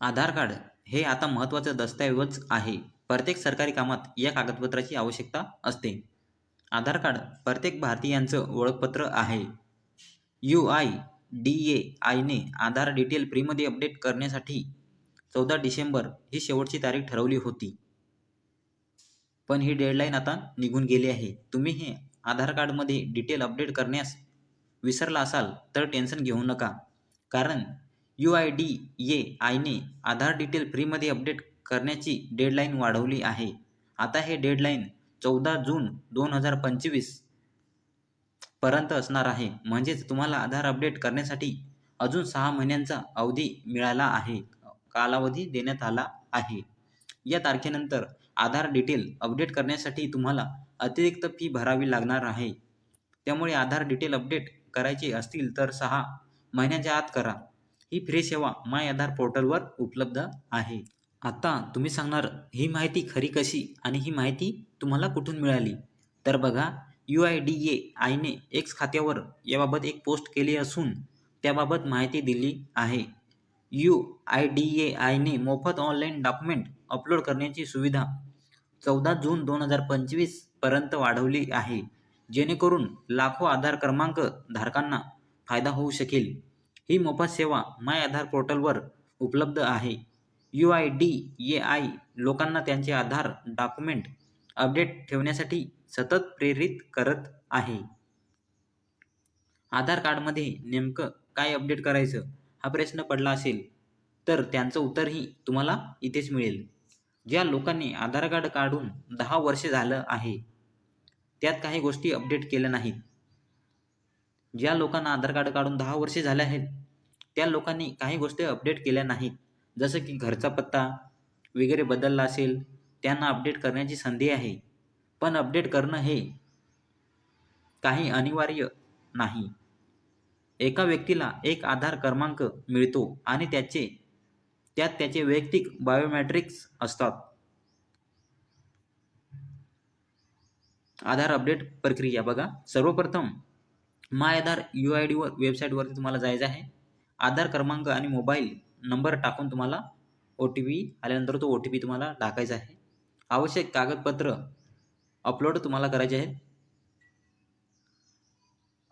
आधार card हे आता महत्त्वाचं दस्तऐवज आहे. प्रत्येक सरकारी कामात या कागदपत्राची आवश्यकता असते. आधार कार्ड प्रत्येक भारतीयांचं ओळखपत्र आहे. यू आय डी ए आयने आधार डिटेल फ्रीमध्ये अपडेट करण्यासाठी चौदा डिसेंबर ही शेवटची तारीख ठरवली होती. पण ही डेडलाईन आता निघून गेली आहे. तुम्ही हे आधार कार्डमध्ये डिटेल अपडेट करण्यास विसरला असाल तर टेन्शन घेऊ नका. कारण यू आय डी ए आयने आधार डिटेल फ्रीमध्ये अपडेट करण्याची डेडलाईन वाढवली आहे. आता हे डेडलाईन चौदा जून दोन हजार पंचवीसपर्यंत असणार आहे. म्हणजेच तुम्हाला आधार अपडेट करण्यासाठी अजून सहा महिन्यांचा अवधी मिळाला आहे. कालावधी देण्यात आला आहे. या तारखेनंतर आधार डिटेल अपडेट करण्यासाठी तुम्हाला अतिरिक्त फी भरावी लागणार आहे. त्यामुळे आधार डिटेल अपडेट करायचे असतील तर सहा महिन्याच्या आत करा. ही फ्री सेवा माय आधार पोर्टलवर उपलब्ध आहे. आता तुम्ही सांगणार ही माहिती खरी कशी आणि ही माहिती तुम्हाला कुठून मिळाली? तर बघा यू आय डी ए आयने एक्स खात्यावर याबाबत एक पोस्ट केली असून त्याबाबत माहिती दिली आहे. यू आय डी ए आयने मोफत ऑनलाईन डॉक्युमेंट अपलोड करण्याची सुविधा चौदा जून दोन हजार पंचवीसपर्यंत वाढवली आहे जेणेकरून लाखो आधार क्रमांक धारकांना फायदा होऊ शकेल. ही मोफत सेवा माय आधार पोर्टलवर उपलब्ध आहे. U I D A I लोकांना त्यांचे आधार डॉक्युमेंट अपडेट ठेवण्यासाठी सतत प्रेरित करत आहे. आधार कार्डमध्ये नेमकं काय अपडेट करायचं हा प्रश्न पडला असेल तर त्यांचं उत्तरही तुम्हाला इथेच मिळेल. ज्या लोकांनी आधार कार्ड काढून दहा वर्षे झालं आहे त्यात काही गोष्टी अपडेट केल्या नाहीत. ज्या लोकांना आधार कार्ड काढून दहा वर्षे झाले आहेत त्या लोकांनी काही गोष्टी अपडेट केल्या नाहीत. जसं की घरचा पत्ता वगैरे बदलला असेल त्यांना अपडेट करण्याची संधी आहे. पण अपडेट करणं हे काही अनिवार्य नाही. एका व्यक्तीला एक आधार क्रमांक मिळतो आणि त्याचे त्यात त्याचे वैयक्तिक बायोमॅट्रिक्स असतात. आधार अपडेट प्रक्रिया बघा. सर्वप्रथम माय आधार यू आय डीवर वेबसाईटवरती तुम्हाला जायचं आहे. आधार क्रमांक आणि मोबाईल नंबर टाकून तुम्हाला ओ टी पी आल्यानंतर तो ओ टी पी तुम्हाला टाकायचा आहे. आवश्यक कागदपत्र अपलोड तुम्हाला करायचे आहेत.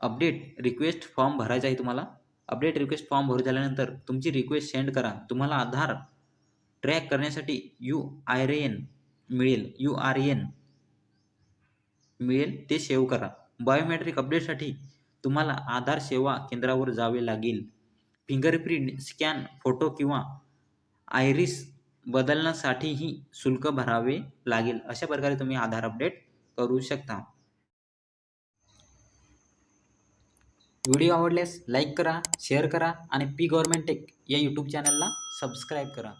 अपडेट रिक्वेस्ट फॉर्म भरायचा आहे तुम्हाला. अपडेट रिक्वेस्ट फॉर्म भरून झाल्यानंतर तुमची रिक्वेस्ट सेंड करा. तुम्हाला आधार ट्रॅक करण्यासाठी यू आर एन मिळेल. यू आर एन मिळेल ते सेव्ह करा. बायोमेट्रिक अपडेटसाठी तुम्हाला आधार सेवा केंद्रावर जावे लागेल. फिंगरप्रिंट स्कॅन फोटो किंवा आयरिस बदलण्यासाठीही शुल्क भरावे लागेल. अशा प्रकारे तुम्ही आधार अपडेट करू शकता. व्हिडिओ आवडल्यास लाईक करा शेअर करा आणि पी गव्हर्मेंट टेक या यूट्यूब चॅनलला सबस्क्राईब करा.